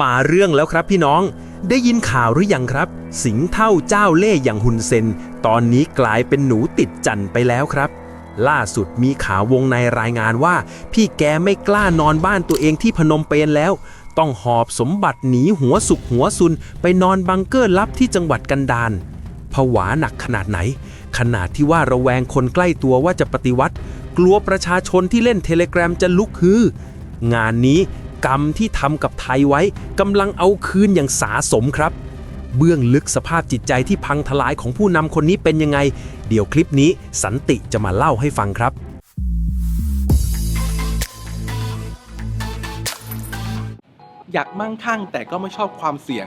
มาเรื่องแล้วครับพี่น้อง ได้ยินข่าวหรือยังครับ สิงเท่าเจ้าเล่ห์อย่างฮุนเซน ตอนนี้กลายเป็นหนูติดจันไปแล้วครับ ล่าสุดมีข่าววงในรายงานว่า พี่แกไม่กล้านอนบ้านตัวเองที่พนมเปญแล้ว ต้องหอบสมบัติหนีหัวสุกหัวซุน ไปนอนบังเกอร์ลับที่จังหวัดกันดารผวาหนักขนาดไหน ขนาดที่ว่าระแวงคนใกล้ตัวว่าจะปฏิวัติ กลัวประชาชนที่เล่นเทเลกราฟจะลุกฮืองานนี้ กรรมที่ทำกับไทยไว้กำลังเอาคืนอย่างสาสมครับ เบื้องลึกสภาพจิตใจที่พังทลายของผู้นำคนนี้เป็นยังไง เดี๋ยวคลิปนี้สันติจะมาเล่าให้ฟังครับอยากมั่งคั่งแต่ก็ไม่ชอบความเสี่ยง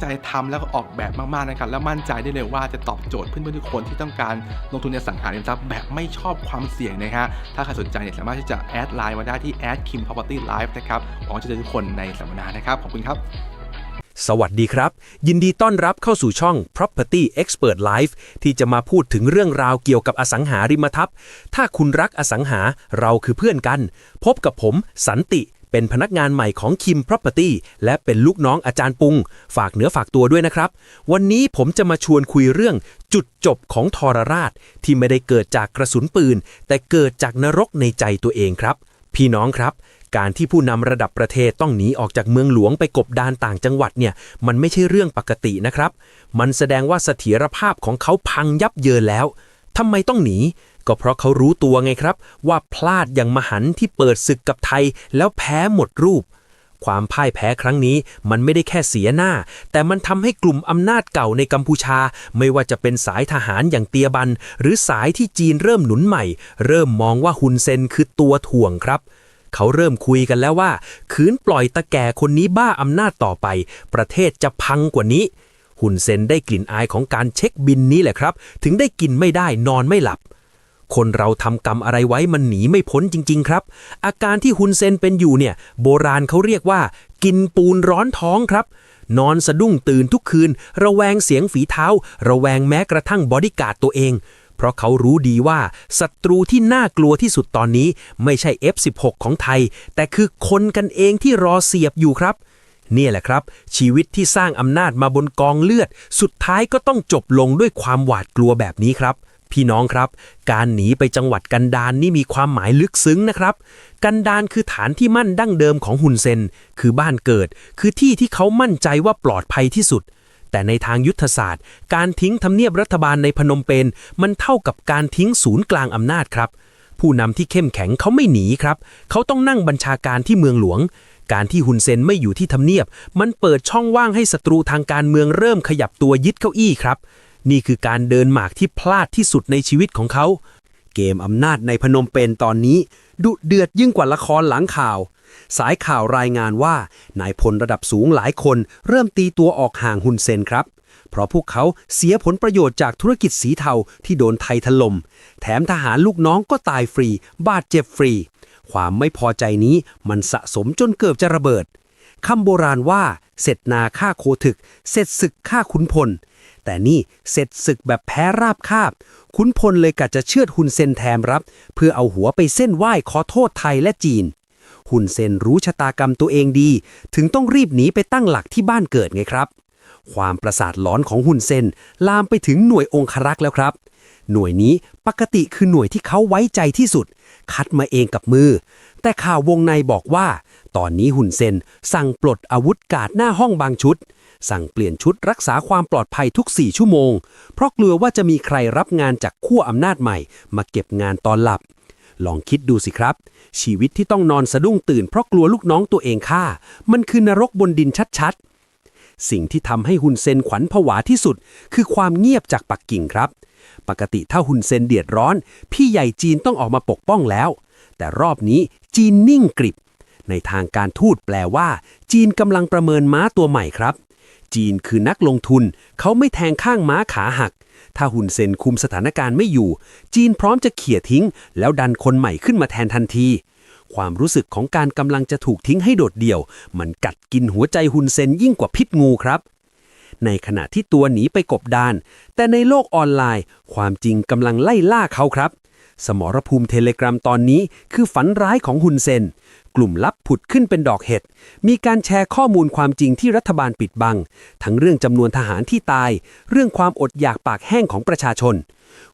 ใจทำแล้วก็ออกแบบมากๆนะครับและมั่นใจได้เลยว่าจะตอบโจทย์เพื่อนๆทุกคนที่ต้องการลงทุนในอสังหาริมทรัพย์แบบไม่ชอบความเสี่ยงนะฮะถ้าใครสนใจเนี่ยสามารถที่จะแอดไลน์มาได้ที่ a d kim property live นะครับหวังว่าจะเจอทุกคนในสัมมนานะครับขอบคุณครับสวัสดีครับ ยินดีต้อนรับเข้าสู่ช่อง Property Expert Life ที่จะมาพูดถึงเรื่องราวเกี่ยวกับอสังหาริมทรัพย์ ถ้าคุณรักอสังหาเราคือเพื่อนกัน พบกับผมสันติ เป็นพนักงานใหม่ของ Kim Property และเป็นลูกน้องอาจารย์ปุง ฝากเนื้อฝากตัวด้วยนะครับ วันนี้ผมจะมาชวนคุยเรื่องจุดจบของทรราช ที่ไม่ได้เกิดจากกระสุนปืน แต่เกิดจากนรกในใจตัวเองครับ พี่น้องครับการที่ผู้นำระดับประเทศต้องหนีออกจากเมืองหลวงไปกบดานต่างจังหวัดเนี่ย มันไม่ใช่เรื่องปกตินะครับ มันแสดงว่าเสถียรภาพของเขาพังยับเยินแล้วทำไมต้องหนี ก็เพราะเขารู้ตัวไงครับ ว่าพลาดอย่างมหันที่เปิดศึกกับไทย แล้วแพ้หมดรูป ความพ่ายแพ้ครั้งนี้มันไม่ได้แค่เสียหน้า แต่มันทำให้กลุ่มอำนาจเก่าในกัมพูชา ไม่ว่าจะเป็นสายทหารอย่างเตียบัน หรือสายที่จีนเริ่มหนุนใหม่ เริ่มมองว่าฮุนเซนคือตัวถ่วงครับเขาเริ่มคุยกันแล้วว่า คืนปล่อยตะแก่คนนี้บ้าอำนาจต่อไป ประเทศจะพังกว่านี้ฮุนเซนได้กลิ่นอายของการเช็คบินนี้แหละครับ ถึงได้กินไม่ได้นอนไม่หลับ คนเราทำกรรมอะไรไว้มันหนีไม่พ้นจริง ๆ ครับ อาการที่ฮุนเซนเป็นอยู่เนี่ย โบราณเขาเรียกว่า กินปูนร้อนท้องครับ นอนสะดุ้งตื่นทุกคืน ระแวงเสียงฝีเท้า ระแวงแม้กระทั่งบอดี้การ์ดตัวเอง เพราะเขารู้ดีว่าศัตรูที่น่ากลัวที่สุดตอนนี้ ไม่ใช่ F16 ของไทย แต่คือคนกันเองที่รอเสียบอยู่ครับนี่แหละครับ ชีวิตที่สร้างอำนาจมาบนกองเลือด สุดท้ายก็ต้องจบลงด้วยความหวาดกลัวแบบนี้ครับ พี่น้องครับ การหนีไปจังหวัดกันดานนี่มีความหมายลึกซึ้งนะครับ กันดารคือฐานที่มั่นดั้งเดิมของฮุนเซน คือบ้านเกิด คือที่ที่เขามั่นใจว่าปลอดภัยที่สุด แต่ในทางยุทธศาสตร์ การทิ้งทำเนียบรัฐบาลในพนมเปญมันเท่ากับการทิ้งศูนย์กลางอำนาจครับ ผู้นำที่เข้มแข็งเขาไม่หนีครับ เขาต้องนั่งบัญชาการที่เมืองหลวงการที่ฮุนเซนไม่อยู่ที่ทำเนียบ มันเปิดช่องว่างให้ศัตรูทางการเมืองเริ่มขยับตัวยึดเก้าอี้ครับ นี่คือการเดินหมากที่พลาดที่สุดในชีวิตของเขา เกมอำนาจในพนมเปญตอนนี้ ดุเดือดยิ่งกว่าละครหลังข่าว สายข่าวรายงานว่านายพลระดับสูงหลายคนเริ่มตีตัวออกห่างฮุนเซนครับ เพราะพวกเขาเสียผลประโยชน์จากธุรกิจสีเทาที่โดนไทยถล่มแถมทหารลูกน้องก็ตายฟรี บาดเจ็บฟรี ความไม่พอใจนี้มันสะสมจนเกือบจะระเบิดคำโบราณว่าเสร็จนาฆ่าโคถึก เสร็จศึกฆ่าขุนพล แต่นี่เสร็จศึกแบบแพ้ราบคาบ ขุนพลเลยกะจะเชือดฮุนเซนแทมรับ เพื่อเอาหัวไปเส้นไหว้ขอโทษไทยและจีนฮุนเซนรู้ชะตากรรมตัวเองดี ถึงต้องรีบหนีไปตั้งหลักที่บ้านเกิดไงครับ ความประสาทหลอนของฮุนเซนลามไปถึงหน่วยองครักษ์แล้วครับ หน่วยนี้ปกติคือหน่วยที่เขาไว้ใจที่สุด คัดมาเองกับมือ แต่ข่าววงในบอกว่า ตอนนี้หุ่นเซนสั่งปลดอาวุธกาดหน้าห้องบางชุด สั่งเปลี่ยนชุดรักษาความปลอดภัยทุก4ชั่วโมง เพราะกลัวว่าจะมีใครรับงานจากขั้วอำนาจใหม่ มาเก็บงานตอนหลับ ลองคิดดูสิครับ ชีวิตที่ต้องนอนสะดุ้งตื่นเพราะกลัวลูกน้องตัวเองฆ่า มันคือนรกบนดินชัดๆ สิ่งที่ทำให้ฮุนเซนขวัญผวาที่สุด คือความเงียบจากปักกิ่งครับ ปกติถ้าฮุนเซนเดือดร้อน พี่ใหญ่จีนต้องออกมาปกป้องแล้ว แต่รอบนี้จีนนิ่งกริบ ในทางการทูตแปลว่า จีนกำลังประเมินม้าตัวใหม่ครับ จีนคือนักลงทุน เขาไม่แทงข้างม้าขาหัก ถ้าฮุนเซนคุมสถานการณ์ไม่อยู่ จีนพร้อมจะเขี่ยทิ้ง แล้วดันคนใหม่ขึ้นมาแทนทันที ความรู้สึกของการกำลังจะถูกทิ้งให้โดดเดี่ยว มันกัดกินหัวใจฮุนเซนยิ่งกว่าพิษงูครับ ในขณะที่ตัวหนีไปกบดาน แต่ในโลกออนไลน์ ความจริงกำลังไล่ล่าเขาครับ สมรภูมิเทเลกราฟตอนนี้คือฝันร้ายของฮุนเซน กลุ่มลับผุดขึ้นเป็นดอกเห็ด มีการแชร์ข้อมูลความจริงที่รัฐบาลปิดบัง ทั้งเรื่องจำนวนทหารที่ตาย เรื่องความอดอยากปากแห้งของประชาชน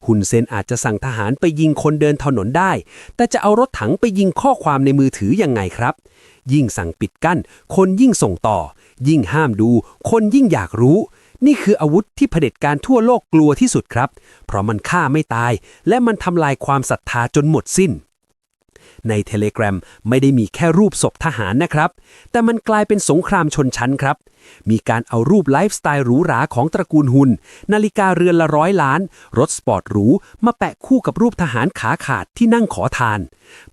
ฮุนเซนอาจจะสั่งทหารไปยิงคนเดินถนนได้ แต่จะเอารถถังไปยิงข้อความในมือถือยังไงครับ ยิ่งสั่งปิดกั้น คนยิ่งส่งต่อ ยิ่งห้ามดู คนยิ่งอยากรู้ นี่คืออาวุธที่เผด็จการทั่วโลกกลัวที่สุดครับ เพราะมันฆ่าไม่ตาย และมันทำลายความศรัทธาจนหมดสิ้น ในเทเล gram ไม่ได้มีแค่รูปศพทหารนะครับ แต่มันกลายเป็นสงครามชนชั้นครับ มีการเอารูปไลฟ์สไตล์หรูหราของตระกูลหุนนาฬิกาเรือนละร้อยล้าน รถสปอร์ตหรู มาแปะคู่กับรูปทหารขาขาดที่นั่งขอทาน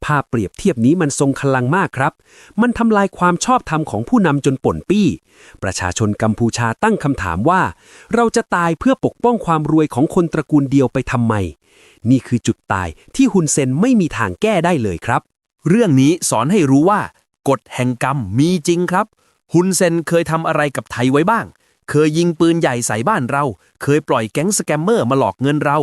ภาพเปรียบเทียบนี้มันทรงพลังมากครับ มันทำลายความชอบธรรมของผู้นำจนป่นปี้ ประชาชนกัมพูชาตั้งคำถามว่า เราจะตายเพื่อปกป้องความรวยของคนตระกูลเดียวไปทำไม นี่คือจุดตายที่ฮุนเซนไม่มีทางแก้ได้เลยครับ เรื่องนี้สอนให้รู้ว่า กฎแห่งกรรมมีจริงครับฮุนเซนเคยทำอะไรกับไทยไว้บ้าง เคยยิงปืนใหญ่ใส่บ้านเรา เคยปล่อยแก๊งสแกมเมอร์มาหลอกเงินเรา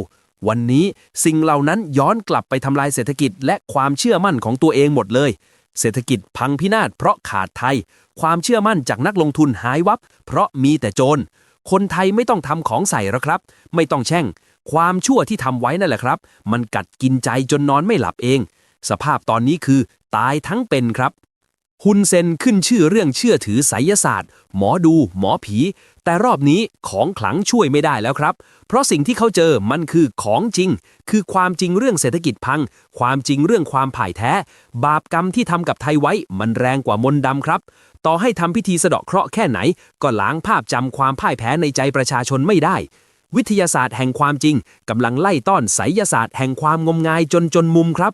วันนี้สิ่งเหล่านั้นย้อนกลับไปทำลายเศรษฐกิจและความเชื่อมั่นของตัวเองหมดเลย เศรษฐกิจพังพินาศเพราะขาดไทย ความเชื่อมั่นจากนักลงทุนหายวับ เพราะมีแต่โจรคนไทยไม่ต้องทำของใส่แล้วครับ ไม่ต้องแช่ง ความชั่วที่ทำไว้นั่นแหละครับ มันกัดกินใจจนนอนไม่หลับเอง สภาพตอนนี้คือตายทั้งเป็นครับ ฮุนเซนขึ้นชื่อเรื่องเชื่อถือไสยศาสตร์ หมอดู หมอผี แต่รอบนี้ของขลังช่วยไม่ได้แล้วครับ เพราะสิ่งที่เขาเจอมันคือของจริง คือความจริงเรื่องเศรษฐกิจพัง ความจริงเรื่องความพ่ายแท้ บาปกรรมที่ทำกับไทยไว้มันแรงกว่ามนดำครับต่อให้ทำพิธีสะเดาะเคราะห์แค่ไหน ก็ล้างภาพจำความพ่ายแพ้ในใจประชาชนไม่ได้ วิทยาศาสตร์แห่งความจริงกำลังไล่ต้อนไสยศาสตร์แห่งความงมงายจนจนมุมครับ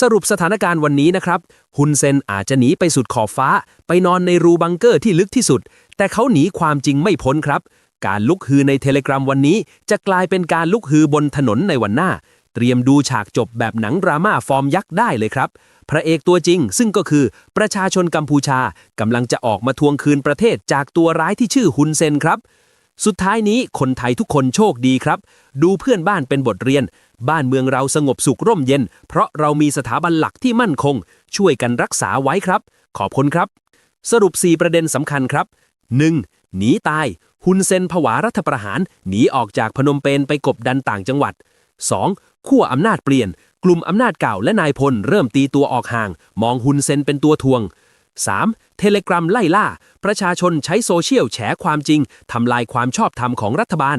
สรุปสถานการณ์วันนี้นะครับ ฮุนเซนอาจจะหนีไปสุดขอบฟ้า ไปนอนในรูบังเกอร์ที่ลึกที่สุด แต่เขาหนีความจริงไม่พ้นครับ การลุกฮือในเทเลกราฟวันนี้ จะกลายเป็นการลุกฮือบนถนนในวันหน้า เตรียมดูฉากจบแบบหนังดราม่าฟอร์มยักษ์ได้เลยครับพระเอกตัวจริงซึ่งก็คือประชาชนกัมพูชากำลังจะออกมาทวงคืนประเทศจากตัวร้ายที่ชื่อฮุนเซนครับ สุดท้ายนี้คนไทยทุกคนโชคดีครับ ดูเพื่อนบ้านเป็นบทเรียน บ้านเมืองเราสงบสุขร่มเย็น เพราะเรามีสถาบันหลักที่มั่นคง ช่วยกันรักษาไว้ครับ ขอบคุณครับ สรุป 4 ประเด็นสำคัญครับ 1. หนีตาย ฮุนเซนผวารัฐประหาร หนีออกจากพนมเปญไปกบดันต่างจังหวัด 2. ขั้วอำนาจเปลี่ยน กลุ่มอำนาจเก่าและนายพลเริ่มตีตัวออกห่าง มองฮุนเซนเป็นตัวทวง 3. เทเลกราฟไล่ล่า ประชาชนใช้โซเชียลแฉความจริง ทำลายความชอบธรรมของรัฐบาล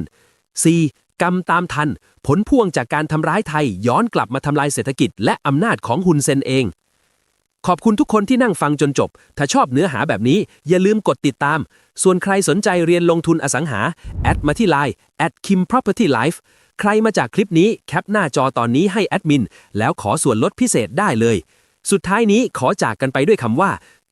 4. กรรมตามทัน ผลพวงจากการทำร้ายไทยย้อนกลับมาทำลายเศรษฐกิจและอำนาจของฮุนเซนเอง ขอบคุณทุกคนที่นั่งฟังจนจบ ถ้าชอบเนื้อหาแบบนี้อย่าลืมกดติดตาม ส่วนใครสนใจเรียนลงทุนอสังหา แอดมาที่ไลน์ at kim property life ใครมาจากคลิปนี้แคปหน้าจอตอนนี้ให้แอดมิน แล้วขอส่วนลดพิเศษได้เลย สุดท้ายนี้ขอจากกันไปด้วยคำว่า